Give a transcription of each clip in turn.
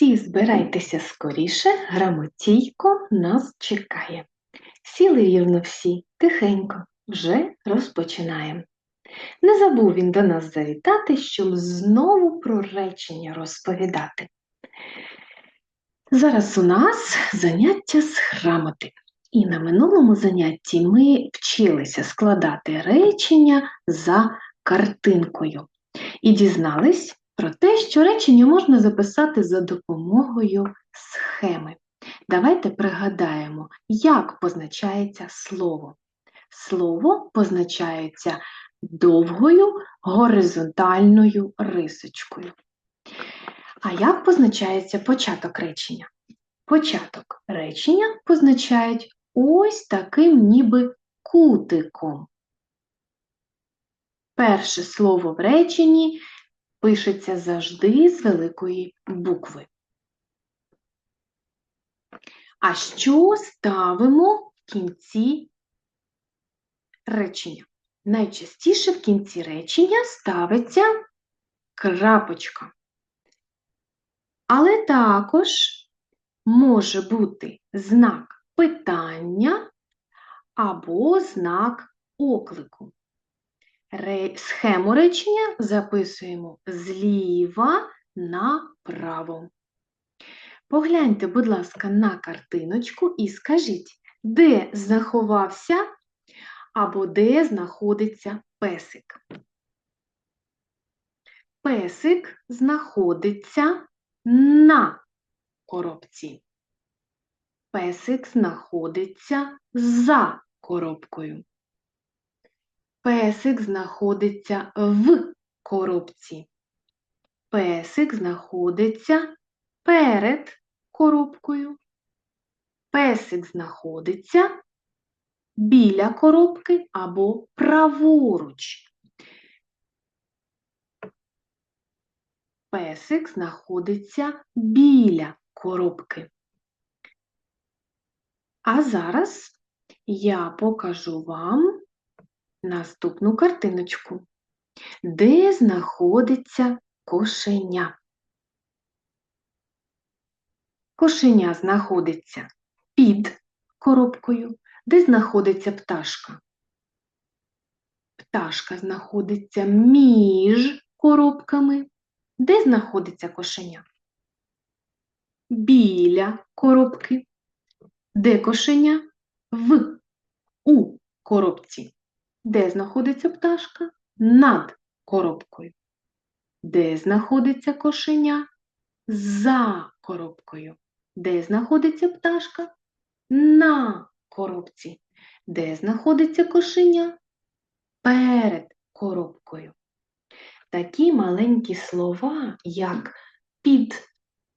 Всі збирайтеся скоріше, грамотійко нас чекає. Сіли рівно всі, тихенько, вже розпочинаємо. Не забув він до нас завітати, щоб знову про речення розповідати. Зараз у нас заняття з грамоти. І на минулому занятті ми вчилися складати речення за картинкою і дізнались про те, що речення можна записати за допомогою схеми. Давайте пригадаємо, як позначається слово. Слово позначається довгою горизонтальною рисочкою. А як позначається початок речення? Початок речення позначають ось таким ніби кутиком. Перше слово в реченні пишеться завжди з великої букви. А що ставимо в кінці речення? Найчастіше в кінці речення ставиться крапочка. Але також може бути знак питання або знак оклику. Схему речення записуємо зліва направо. Погляньте, будь ласка, на картиночку і скажіть, де заховався або де знаходиться песик. Песик знаходиться на коробці. Песик знаходиться за коробкою. Песик знаходиться в коробці. Песик знаходиться перед коробкою. Песик знаходиться біля коробки або праворуч. Песик знаходиться біля коробки. А зараз я покажу вам наступну картиночку, де знаходиться кошеня. Кошеня знаходиться під коробкою, де знаходиться пташка. Пташка знаходиться між коробками. Де знаходиться кошеня? Біля коробки. Де кошеня? В у коробці. Де знаходиться пташка? Над коробкою. Де знаходиться кошеня? За коробкою. Де знаходиться пташка? На коробці. Де знаходиться кошеня? Перед коробкою. Такі маленькі слова, як під,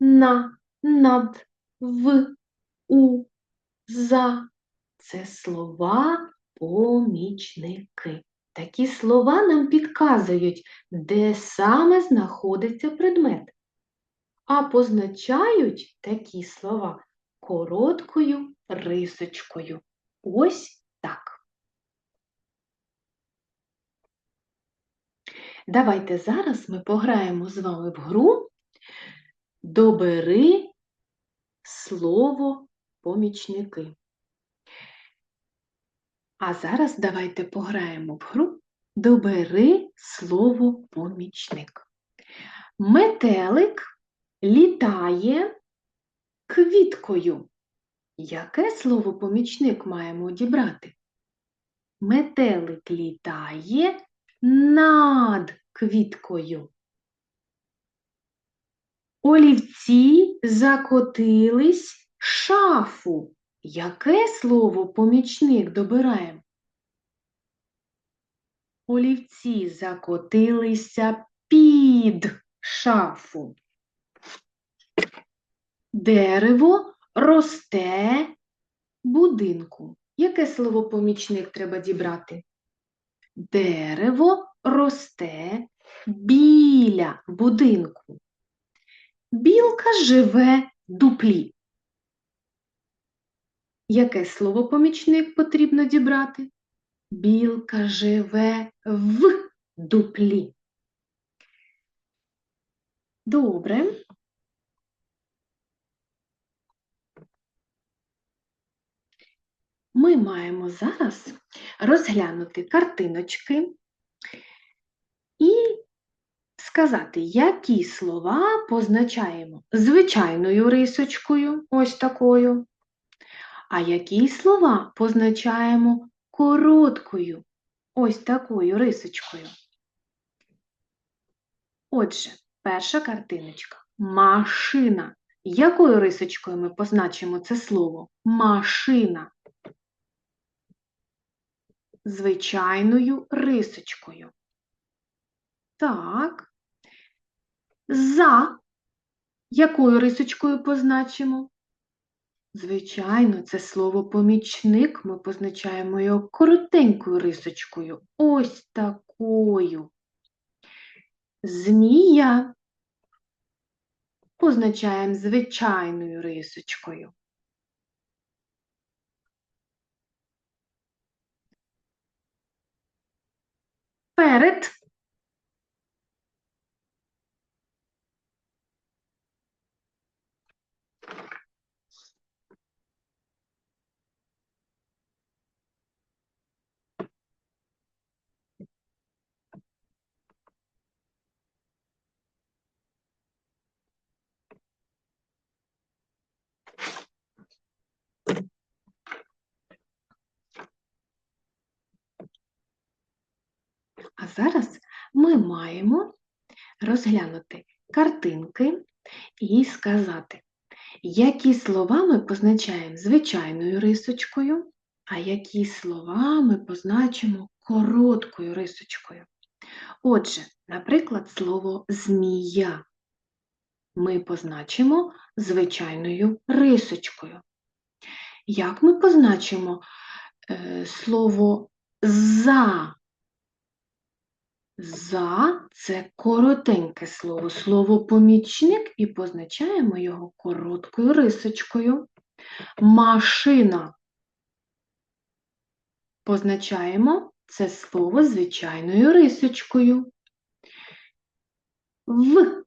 на, над, в, у, за це слова помічники. Такі слова нам підказують, де саме знаходиться предмет, а позначають такі слова короткою рисочкою. Ось так. Давайте зараз ми пограємо з вами в гру Добери слово помічники. А зараз давайте пограємо в гру Добери слово помічник. Метелик літає квіткою. Яке слово помічник маємо одібрати? Метелик літає над квіткою. Олівці закотились шафу. Яке слово помічник добираємо? Олівці закотилися під шафу. Дерево росте будинку. Яке слово помічник треба дібрати? Дерево росте біля будинку. Білка живе дуплі. Яке слово помічник потрібно дібрати? Білка живе в дуплі. Добре. Ми маємо зараз розглянути картиночки і сказати, які слова позначаємо звичайною рисочкою, ось такою а які слова позначаємо короткою, ось такою рисочкою. Отже, перша картиночка машина. Якою рисочкою ми позначимо це слово? Машина. Звичайною рисочкою. Так. За. Якою рисочкою позначимо? Звичайно, це слово помічник ми позначаємо його коротенькою рисочкою. Ось такою. Змія позначаємо звичайною рисочкою. Перед А зараз ми маємо розглянути картинки і сказати, які слова ми позначаємо звичайною рисочкою, а які слова ми позначимо короткою рисочкою. Отже, наприклад, слово змія ми позначимо звичайною рисочкою. Як ми позначимо е, слово за? За це коротеньке слово, слово помічник і позначаємо його короткою рисочкою. Машина. Позначаємо це слово звичайною рисочкою. В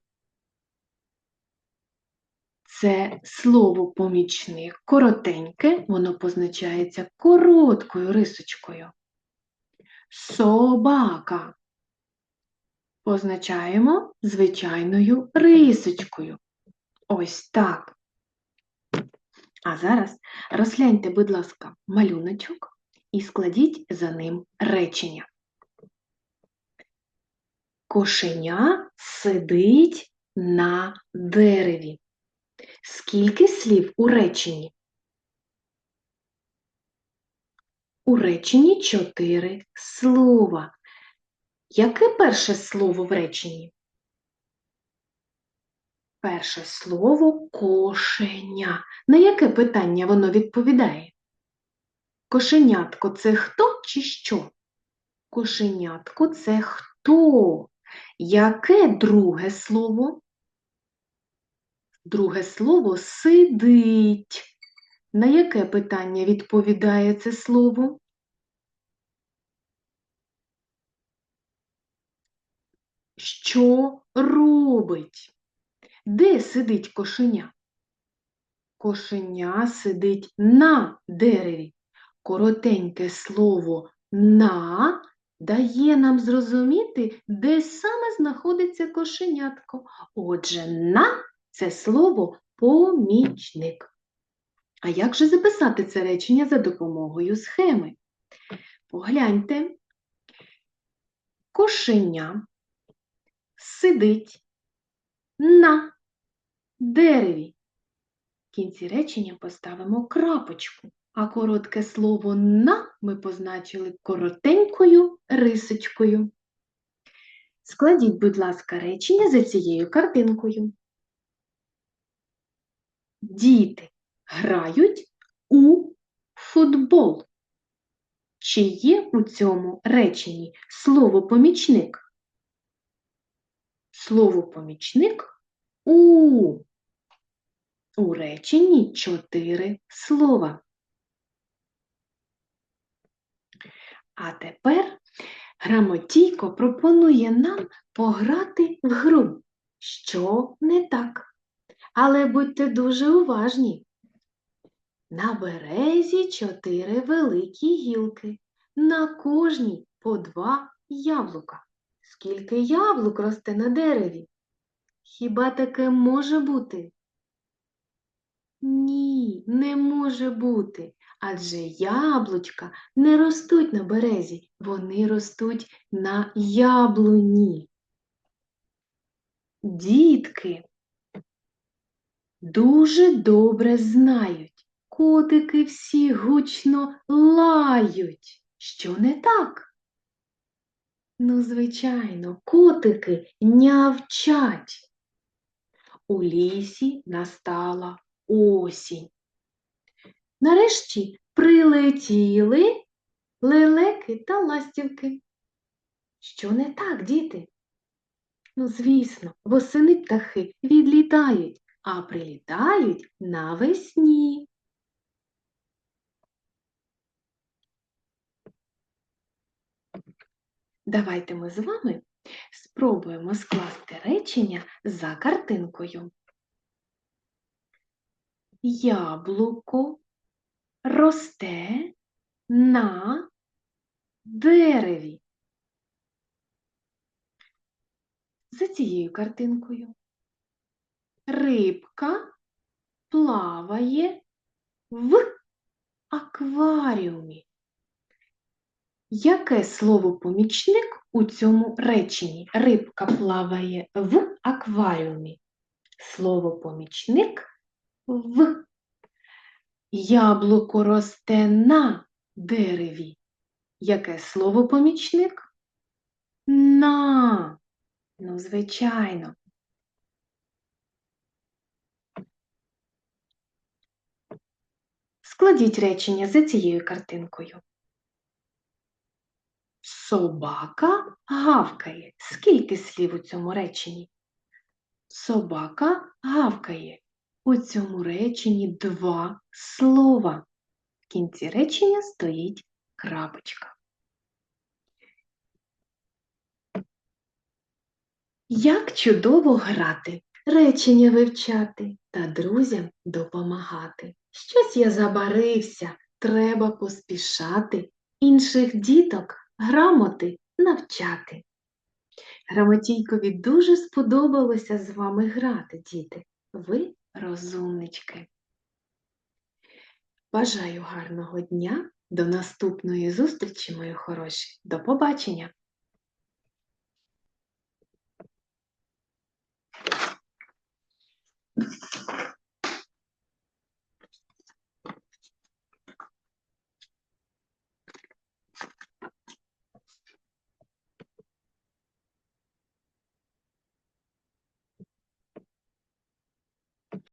це слово помічник коротеньке, воно позначається короткою рисочкою. Собака позначаємо звичайною рисочкою. Ось так. А зараз розгляньте, будь ласка, малюночок і складіть за ним речення. Кошеня сидить на дереві. Скільки слів у реченні? У реченні чотири слова. Яке перше слово в реченні? Перше слово кошеня. На яке питання воно відповідає? Кошенятко це хто чи що? Кошенятко це хто? Яке друге слово? Друге слово сидить. На яке питання відповідає це слово? Що робить? Де сидить кошеня? Кошеня сидить на дереві. Коротеньке слово на дає нам зрозуміти, де саме знаходиться кошенятко. Отже, на це слово помічник. А як же записати це речення за допомогою схеми? Погляньте, кошеня сидить на дереві. В кінці речення поставимо крапочку, а коротке слово на ми позначили коротенькою рисочкою. Складіть, будь ласка, речення за цією картинкою. Діти грають у футбол. Чи є у цьому реченні слово помічник? Слово помічник у. У реченні чотири слова. А тепер грамотійко пропонує нам пограти в гру, що не так. Але будьте дуже уважні. На березі чотири великі гілки, на кожній по два яблука. Скільки яблук росте на дереві? Хіба таке може бути? Ні, не може бути, адже яблучка не ростуть на березі, вони ростуть на яблуні. Дітки дуже добре знають, котики всі гучно лають. Що не так? Ну, звичайно, котики нявчать. У лісі настала осінь. Нарешті прилетіли лелеки та ластівки. Що не так, діти? Ну, звісно, восени птахи відлітають, а прилітають навесні. Давайте ми з вами спробуємо скласти речення за картинкою. Яблуко росте на дереві. За цією картинкою. Рибка плаває в акваріумі. Яке слово помічник у цьому реченні? Рибка плаває в акваріумі. Слово помічник в. Яблуко росте на дереві. Яке слово помічник? На. Ну, звичайно. Складіть речення за цією картинкою. Собака гавкає. Скільки слів у цьому реченні? Собака гавкає. У цьому реченні два слова. В кінці речення стоїть крапочка. Як чудово грати, речення вивчати та друзям допомагати. Щось я забарився, треба поспішати, інших діток грамоти навчати. Грамотійкові дуже сподобалося з вами грати, діти. Ви розумнички. Бажаю гарного дня, до наступної зустрічі, мої хороші. До побачення!